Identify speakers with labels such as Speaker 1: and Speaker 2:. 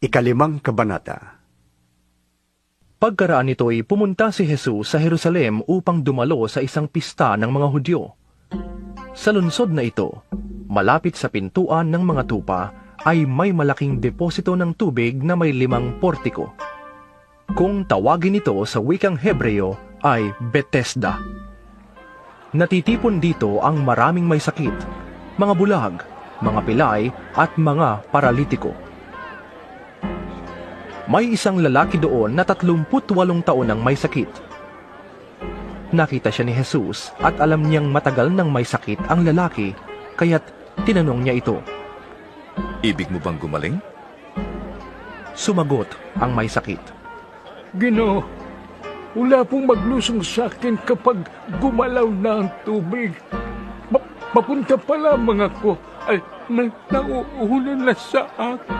Speaker 1: Ikalimang Kabanata
Speaker 2: Pagkaraan nito'y pumunta si Jesus sa Jerusalem upang dumalo sa isang pista ng mga Hudyo. Sa lungsod na ito, malapit sa pintuan ng mga tupa, ay may malaking deposito ng tubig na may limang portiko. Kung tawagin ito sa wikang Hebreo ay Bethesda. Natitipon dito ang maraming may sakit, mga bulag, mga pilay at mga paralitiko. May isang lalaki doon na 38 taon ang may sakit. Nakita siya ni Jesus at alam niyang matagal nang may sakit ang lalaki, kaya't tinanong niya ito.
Speaker 3: Ibig mo bang gumaling?
Speaker 2: Sumagot ang may sakit.
Speaker 4: Gino, wala pong maglusong sa akin kapag gumalaw na ang tubig. Ma- papunta pa lamang ako ay na nauulan na sa akin.